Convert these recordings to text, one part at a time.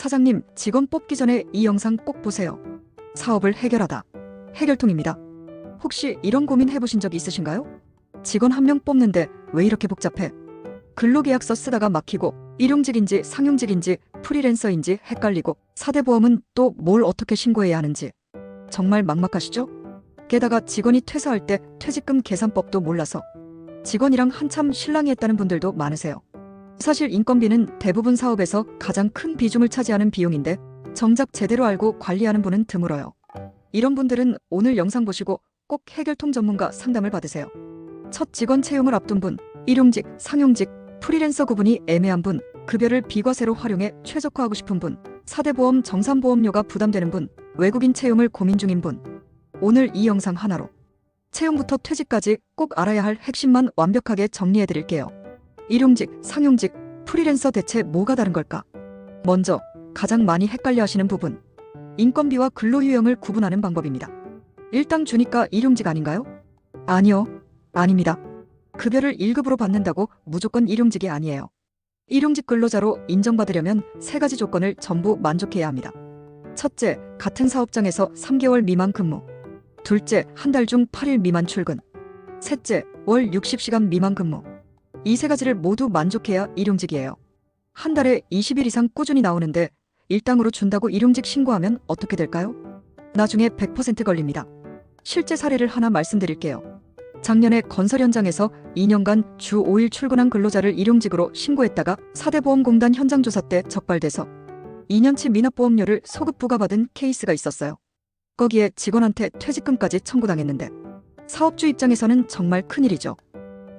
사장님, 직원 뽑기 전에 이 영상 꼭 보세요. 사업을 해결하다. 해결통입니다. 혹시 이런 고민 해보신 적 있으신가요? 직원 한 명 뽑는데 왜 이렇게 복잡해? 근로계약서 쓰다가 막히고 일용직인지 상용직인지 프리랜서인지 헷갈리고 사대보험은 또 뭘 어떻게 신고해야 하는지 정말 막막하시죠? 게다가 직원이 퇴사할 때 퇴직금 계산법도 몰라서 직원이랑 한참 실랑이 했다는 분들도 많으세요. 사실 인건비는 대부분 사업에서 가장 큰 비중을 차지하는 비용인데 정작 제대로 알고 관리하는 분은 드물어요. 이런 분들은 오늘 영상 보시고 꼭 해결통 전문가 상담을 받으세요. 첫 직원 채용을 앞둔 분, 일용직, 상용직, 프리랜서 구분이 애매한 분, 급여를 비과세로 활용해 최적화하고 싶은 분, 사대보험 정산보험료가 부담되는 분, 외국인 채용을 고민 중인 분. 오늘 이 영상 하나로 채용부터 퇴직까지 꼭 알아야 할 핵심만 완벽하게 정리해 드릴게요. 일용직, 상용직, 프리랜서 대체 뭐가 다른 걸까? 먼저 가장 많이 헷갈려 하시는 부분. 인건비와 근로유형을 구분하는 방법입니다. 일당 주니까 일용직 아닌가요? 아니요. 아닙니다. 급여를 1급으로 받는다고 무조건 일용직이 아니에요. 일용직 근로자로 인정받으려면 세 가지 조건을 전부 만족해야 합니다. 첫째, 같은 사업장에서 3개월 미만 근무. 둘째, 한 달 중 8일 미만 출근. 셋째, 월 60시간 미만 근무. 이 세 가지를 모두 만족해야 일용직이에요. 한 달에 20일 이상 꾸준히 나오는데 일당으로 준다고 일용직 신고하면 어떻게 될까요? 나중에 100% 걸립니다. 실제 사례를 하나 말씀드릴게요. 작년에 건설 현장에서 2년간 주 5일 출근한 근로자를 일용직으로 신고했다가 사대보험공단 현장 조사 때 적발돼서 2년치 미납보험료를 소급 부과받은 케이스가 있었어요. 거기에 직원한테 퇴직금까지 청구당했는데 사업주 입장에서는 정말 큰일이죠.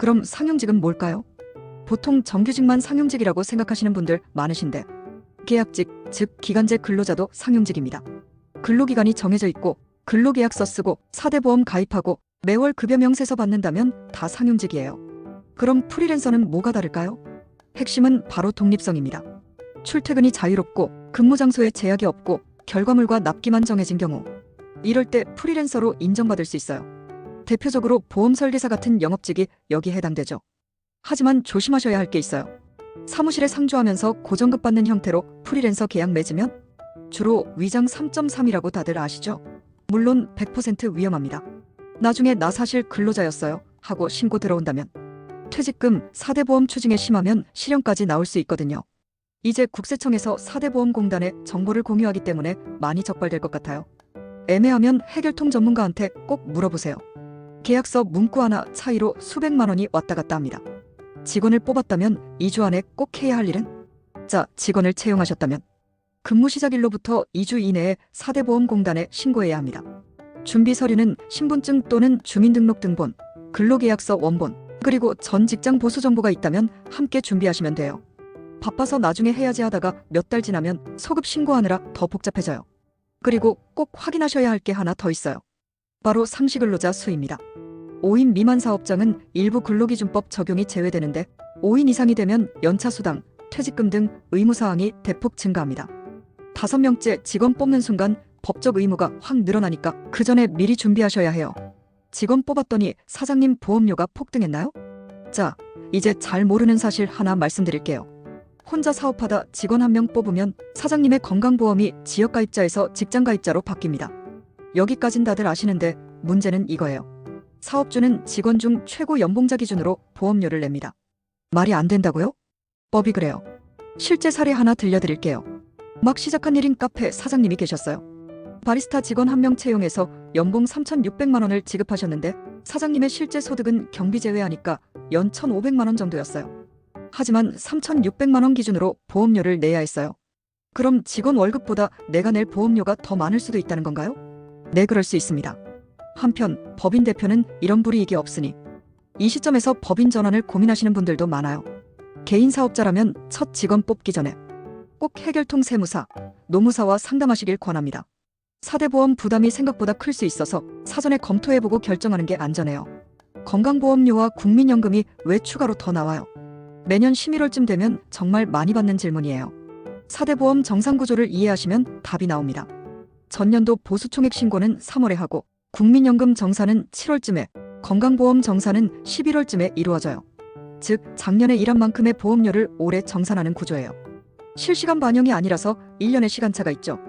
그럼 상용직은 뭘까요? 보통 정규직만 상용직이라고 생각하시는 분들 많으신데 계약직, 즉 기간제 근로자도 상용직입니다. 근로기간이 정해져 있고 근로계약서 쓰고 사대보험 가입하고 매월 급여 명세서 받는다면 다 상용직이에요. 그럼 프리랜서는 뭐가 다를까요? 핵심은 바로 독립성입니다. 출퇴근이 자유롭고 근무 장소에 제약이 없고 결과물과 납기만 정해진 경우 이럴 때 프리랜서로 인정받을 수 있어요. 대표적으로 보험 설계사 같은 영업직이 여기 해당되죠. 하지만 조심하셔야 할 게 있어요. 사무실에 상주하면서 고정급 받는 형태로 프리랜서 계약 맺으면 주로 위장 3.3이라고 다들 아시죠? 물론 100% 위험합니다. 나중에 나 사실 근로자였어요 하고 신고 들어온다면 퇴직금, 사대보험 추징에 심하면 실형까지 나올 수 있거든요. 이제 국세청에서 사대보험공단에 정보를 공유하기 때문에 많이 적발될 것 같아요. 애매하면 해결통 전문가한테 꼭 물어보세요. 계약서 문구 하나 차이로 수백만 원이 왔다 갔다 합니다. 직원을 뽑았다면 2주 안에 꼭 해야 할 일은? 자, 직원을 채용하셨다면 근무 시작일로부터 2주 이내에 사대보험공단에 신고해야 합니다. 준비 서류는 신분증 또는 주민등록등본, 근로계약서 원본, 그리고 전 직장 보수 정보가 있다면 함께 준비하시면 돼요. 바빠서 나중에 해야지 하다가 몇 달 지나면 소급 신고하느라 더 복잡해져요. 그리고 꼭 확인하셔야 할 게 하나 더 있어요. 바로 상시근로자 수입니다. 5인 미만 사업장은 일부 근로기준법 적용이 제외되는데 5인 이상이 되면 연차수당, 퇴직금 등 의무사항이 대폭 증가합니다. 다섯 명째 직원 뽑는 순간 법적 의무가 확 늘어나니까 그 전에 미리 준비하셔야 해요. 직원 뽑았더니 사장님 보험료가 폭등했나요? 자, 이제 잘 모르는 사실 하나 말씀드릴게요. 혼자 사업하다 직원 한 명 뽑으면 사장님의 건강보험이 지역가입자에서 직장가입자로 바뀝니다. 여기까진 다들 아시는데 문제는 이거예요. 사업주는 직원 중 최고 연봉자 기준으로 보험료를 냅니다. 말이 안 된다고요? 법이 그래요. 실제 사례 하나 들려드릴게요. 막 시작한 일인 카페 사장님이 계셨어요. 바리스타 직원 한 명 채용해서 연봉 3,600만 원을 지급하셨는데 사장님의 실제 소득은 경비 제외하니까 연 1,500만 원 정도였어요. 하지만 3,600만 원 기준으로 보험료를 내야 했어요. 그럼 직원 월급보다 내가 낼 보험료가 더 많을 수도 있다는 건가요? 네, 그럴 수 있습니다. 한편 법인 대표는 이런 불이익이 없으니 이 시점에서 법인 전환을 고민하시는 분들도 많아요. 개인 사업자라면 첫 직원 뽑기 전에 꼭 해결통 세무사, 노무사와 상담하시길 권합니다. 사대보험 부담이 생각보다 클 수 있어서 사전에 검토해보고 결정하는 게 안전해요. 건강보험료와 국민연금이 왜 추가로 더 나와요? 매년 11월쯤 되면 정말 많이 받는 질문이에요. 사대보험 정상구조를 이해하시면 답이 나옵니다. 전년도 보수총액 신고는 3월에 하고 국민연금 정산은 7월쯤에 건강보험 정산은 11월쯤에 이루어져요. 즉 작년에 일한 만큼의 보험료를 올해 정산하는 구조예요. 실시간 반영이 아니라서 1년의 시간차가 있죠.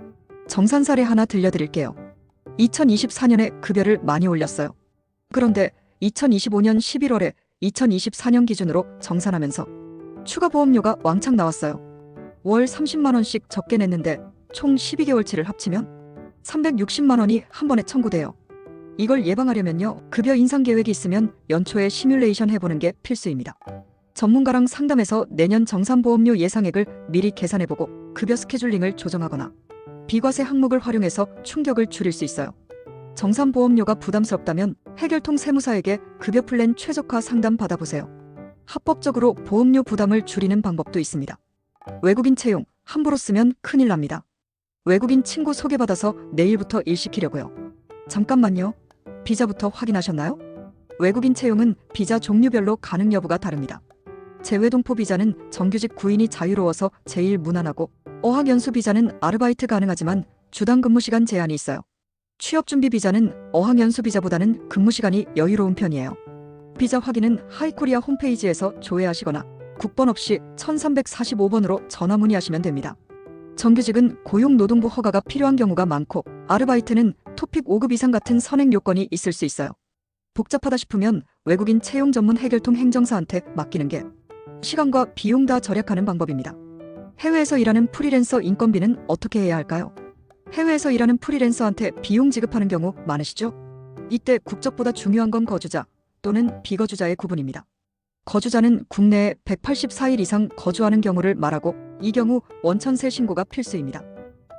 정산 사례 하나 들려드릴게요. 2024년에 급여를 많이 올렸어요. 그런데 2025년 11월에 2024년 기준으로 정산하면서 추가 보험료가 왕창 나왔어요. 월 30만 원씩 적게 냈는데 총 12개월치를 합치면 360만 원이 한 번에 청구돼요. 이걸 예방하려면요. 급여 인상 계획이 있으면 연초에 시뮬레이션 해보는 게 필수입니다. 전문가랑 상담해서 내년 정산보험료 예상액을 미리 계산해보고 급여 스케줄링을 조정하거나 비과세 항목을 활용해서 충격을 줄일 수 있어요. 정산보험료가 부담스럽다면 해결통 세무사에게 급여 플랜 최적화 상담 받아보세요. 합법적으로 보험료 부담을 줄이는 방법도 있습니다. 외국인 채용 함부로 쓰면 큰일 납니다. 외국인 친구 소개받아서 내일부터 일 시키려고요. 잠깐만요. 비자부터 확인하셨나요? 외국인 채용은 비자 종류별로 가능 여부가 다릅니다. 재외동포 비자는 정규직 구인이 자유로워서 제일 무난하고 어학연수 비자는 아르바이트 가능하지만 주당 근무 시간 제한이 있어요. 취업준비 비자는 어학연수 비자보다는 근무 시간이 여유로운 편이에요. 비자 확인은 하이코리아 홈페이지에서 조회하시거나 국번 없이 1345번으로 전화 문의하시면 됩니다. 정규직은 고용노동부 허가가 필요한 경우가 많고 아르바이트는 토픽 5급 이상 같은 선행 요건이 있을 수 있어요. 복잡하다 싶으면 외국인 채용 전문 해결통 행정사한테 맡기는 게 시간과 비용 다 절약하는 방법입니다. 해외에서 일하는 프리랜서 인건비는 어떻게 해야 할까요? 해외에서 일하는 프리랜서한테 비용 지급하는 경우 많으시죠? 이때 국적보다 중요한 건 거주자 또는 비거주자의 구분입니다. 거주자는 국내에 184일 이상 거주하는 경우를 말하고 이 경우 원천세 신고가 필수입니다.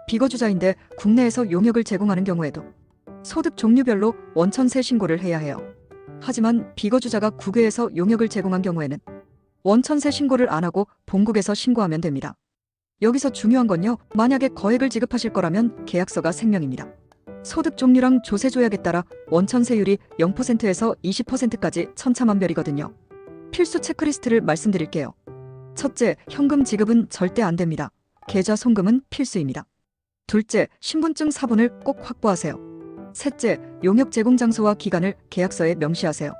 비거주자인데 국내에서 용역을 제공하는 경우에도 소득 종류별로 원천세 신고를 해야 해요. 하지만 비거주자가 국외에서 용역을 제공한 경우에는 원천세 신고를 안 하고 본국에서 신고하면 됩니다. 여기서 중요한 건요. 만약에 거액을 지급하실 거라면 계약서가 생명입니다. 소득 종류랑 조세 조약에 따라 원천세율이 0%에서 20%까지 천차만별이거든요. 필수 체크리스트를 말씀드릴게요. 첫째, 현금 지급은 절대 안 됩니다. 계좌 송금은 필수입니다. 둘째, 신분증 사본을 꼭 확보하세요. 셋째, 용역 제공 장소와 기간을 계약서에 명시하세요.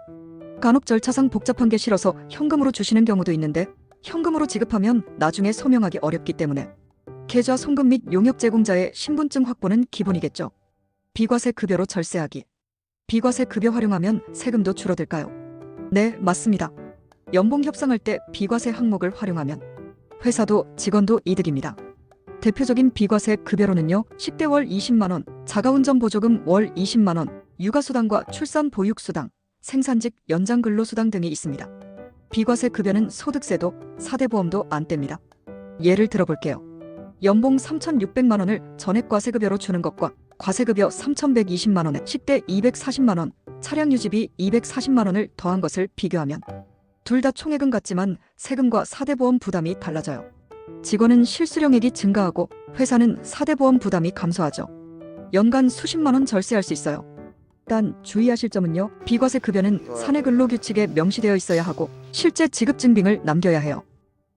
간혹 절차상 복잡한 게 싫어서 현금으로 주시는 경우도 있는데 현금으로 지급하면 나중에 소명하기 어렵기 때문에 계좌 송금 및 용역 제공자의 신분증 확보는 기본이겠죠. 비과세 급여로 절세하기. 비과세 급여 활용하면 세금도 줄어들까요? 네, 맞습니다. 연봉 협상할 때 비과세 항목을 활용하면 회사도 직원도 이득입니다. 대표적인 비과세 급여로는요. 10대 월 20만 원, 자가운전 보조금 월 20만 원, 육아수당과 출산 보육수당, 생산직 연장 근로수당 등이 있습니다. 비과세 급여는 소득세도 4대 보험도 안 뗍니다. 예를 들어볼게요. 연봉 3,600만 원을 전액 과세급여로 주는 것과 과세급여 3,120만 원에 10대 240만 원, 차량 유지비 240만 원을 더한 것을 비교하면 둘 다 총액은 같지만 세금과 4대 보험 부담이 달라져요. 직원은 실수령액이 증가하고 회사는 4대 보험 부담이 감소하죠. 연간 수십만 원 절세할 수 있어요. 단 주의하실 점은요. 비과세 급여는 사내 근로 규칙에 명시되어 있어야 하고 실제 지급 증빙을 남겨야 해요.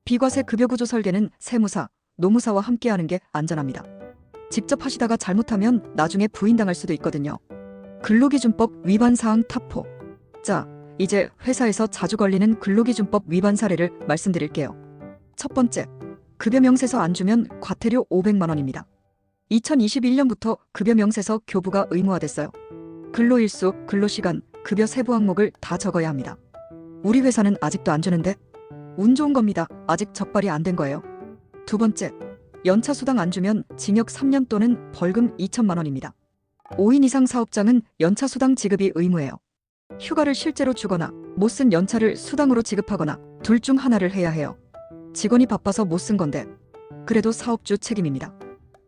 비과세 급여 구조 설계는 세무사, 노무사와 함께 하는 게 안전합니다. 직접 하시다가 잘못하면 나중에 부인당할 수도 있거든요. 근로기준법 위반 사항 타포. 자, 이제 회사에서 자주 걸리는 근로기준법 위반 사례를 말씀드릴게요. 첫 번째, 급여 명세서 안 주면 과태료 500만 원입니다. 2021년부터 급여 명세서 교부가 의무화됐어요. 근로일수, 근로시간, 급여 세부 항목을 다 적어야 합니다. 우리 회사는 아직도 안 주는데 운 좋은 겁니다. 아직 적발이 안 된 거예요. 두 번째, 연차 수당 안 주면 징역 3년 또는 벌금 2천만 원입니다. 5인 이상 사업장은 연차 수당 지급이 의무예요. 휴가를 실제로 주거나 못 쓴 연차를 수당으로 지급하거나 둘 중 하나를 해야 해요. 직원이 바빠서 못 쓴 건데 그래도 사업주 책임입니다.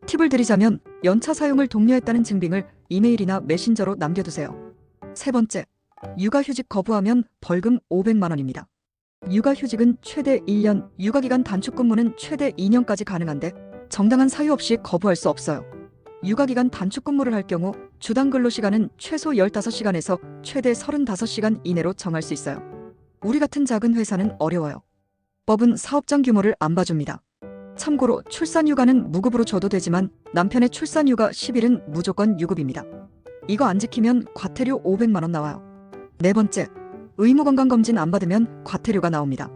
팁을 드리자면 연차 사용을 독려했다는 증빙을 이메일이나 메신저로 남겨두세요. 세 번째, 육아휴직 거부하면 벌금 500만 원입니다. 육아휴직은 최대 1년, 육아기간 단축 근무는 최대 2년까지 가능한데 정당한 사유 없이 거부할 수 없어요. 육아기간 단축 근무를 할 경우 주당 근로시간은 최소 15시간에서 최대 35시간 이내로 정할 수 있어요. 우리 같은 작은 회사는 어려워요. 법은 사업장 규모를 안 봐줍니다. 참고로 출산휴가는 무급으로 줘도 되지만 남편의 출산휴가 10일은 무조건 유급입니다. 이거 안 지키면 과태료 500만 원 나와요. 네 번째, 의무건강검진 안 받으면 과태료가 나옵니다.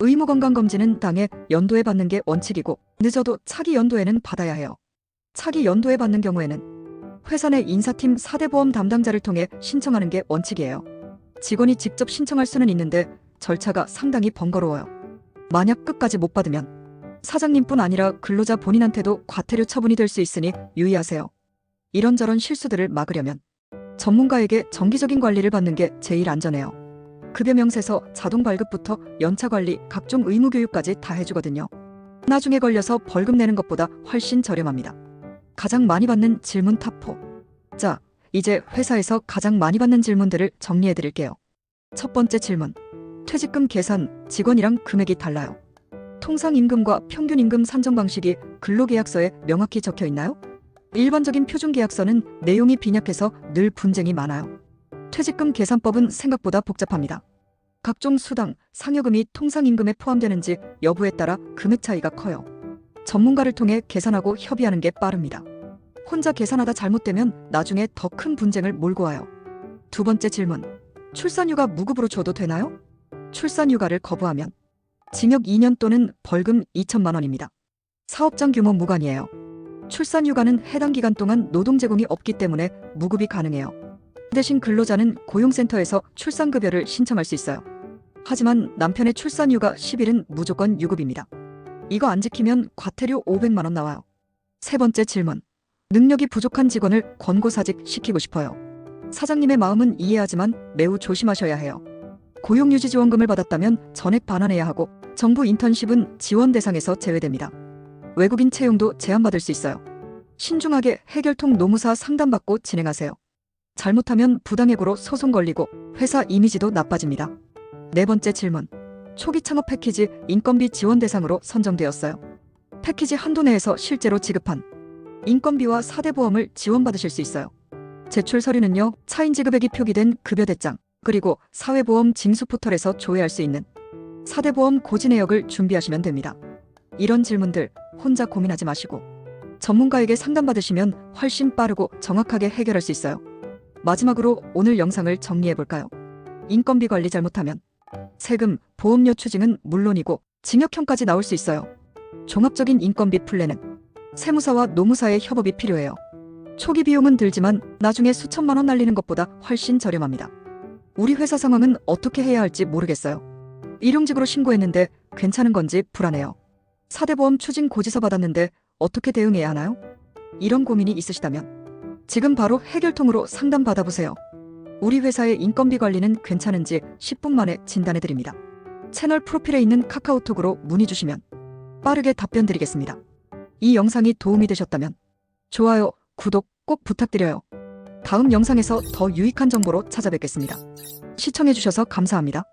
의무건강검진은 당해 연도에 받는 게 원칙이고 늦어도 차기 연도에는 받아야 해요. 차기 연도에 받는 경우에는 회사 내 인사팀 4대 보험 담당자를 통해 신청하는 게 원칙이에요. 직원이 직접 신청할 수는 있는데 절차가 상당히 번거로워요. 만약 끝까지 못 받으면 사장님뿐 아니라 근로자 본인한테도 과태료 처분이 될 수 있으니 유의하세요. 이런저런 실수들을 막으려면 전문가에게 정기적인 관리를 받는 게 제일 안전해요. 급여 명세서 자동 발급부터 연차 관리, 각종 의무 교육까지 다 해주거든요. 나중에 걸려서 벌금 내는 것보다 훨씬 저렴합니다. 가장 많이 받는 질문 탑4. 자, 이제 회사에서 가장 많이 받는 질문들을 정리해 드릴게요. 첫 번째 질문. 퇴직금 계산, 직원이랑 금액이 달라요. 통상 임금과 평균 임금 산정 방식이 근로계약서에 명확히 적혀 있나요? 일반적인 표준 계약서는 내용이 빈약해서 늘 분쟁이 많아요. 퇴직금 계산법은 생각보다 복잡합니다. 각종 수당, 상여금이 통상 임금에 포함되는지 여부에 따라 금액 차이가 커요. 전문가를 통해 계산하고 협의하는 게 빠릅니다. 혼자 계산하다 잘못되면 나중에 더 큰 분쟁을 몰고 와요. 두 번째 질문. 출산휴가 무급으로 줘도 되나요? 출산휴가를 거부하면 징역 2년 또는 벌금 2천만 원입니다. 사업장 규모 무관이에요. 출산휴가는 해당 기간 동안 노동 제공이 없기 때문에 무급이 가능해요. 대신 근로자는 고용센터에서 출산급여를 신청할 수 있어요. 하지만 남편의 출산휴가 10일은 무조건 유급입니다. 이거 안 지키면 과태료 500만 원 나와요. 세 번째 질문. 능력이 부족한 직원을 권고사직 시키고 싶어요. 사장님의 마음은 이해하지만 매우 조심하셔야 해요. 고용유지지원금을 받았다면 전액 반환해야 하고 정부 인턴십은 지원 대상에서 제외됩니다. 외국인 채용도 제한받을 수 있어요. 신중하게 해결통 노무사 상담받고 진행하세요. 잘못하면 부당해고로 소송 걸리고 회사 이미지도 나빠집니다. 네 번째 질문. 초기 창업 패키지 인건비 지원 대상으로 선정되었어요. 패키지 한도 내에서 실제로 지급한 인건비와 사대보험을 지원받으실 수 있어요. 제출 서류는요, 차인 지급액이 표기된 급여 대장, 그리고 사회보험 징수 포털에서 조회할 수 있는 사대보험 고지 내역을 준비하시면 됩니다. 이런 질문들 혼자 고민하지 마시고 전문가에게 상담받으시면 훨씬 빠르고 정확하게 해결할 수 있어요. 마지막으로 오늘 영상을 정리해 볼까요? 인건비 관리 잘못하면 세금, 보험료 추징은 물론이고 징역형까지 나올 수 있어요. 종합적인 인건비 플랜은 세무사와 노무사의 협업이 필요해요. 초기 비용은 들지만 나중에 수천만 원 날리는 것보다 훨씬 저렴합니다. 우리 회사 상황은 어떻게 해야 할지 모르겠어요. 일용직으로 신고했는데 괜찮은 건지 불안해요. 사대보험 추징 고지서 받았는데 어떻게 대응해야 하나요? 이런 고민이 있으시다면 지금 바로 해결통으로 상담 받아보세요. 우리 회사의 인건비 관리는 괜찮은지 10분 만에 진단해 드립니다. 채널 프로필에 있는 카카오톡으로 문의 주시면 빠르게 답변 드리겠습니다. 이 영상이 도움이 되셨다면 좋아요, 구독 꼭 부탁드려요. 다음 영상에서 더 유익한 정보로 찾아뵙겠습니다. 시청해주셔서 감사합니다.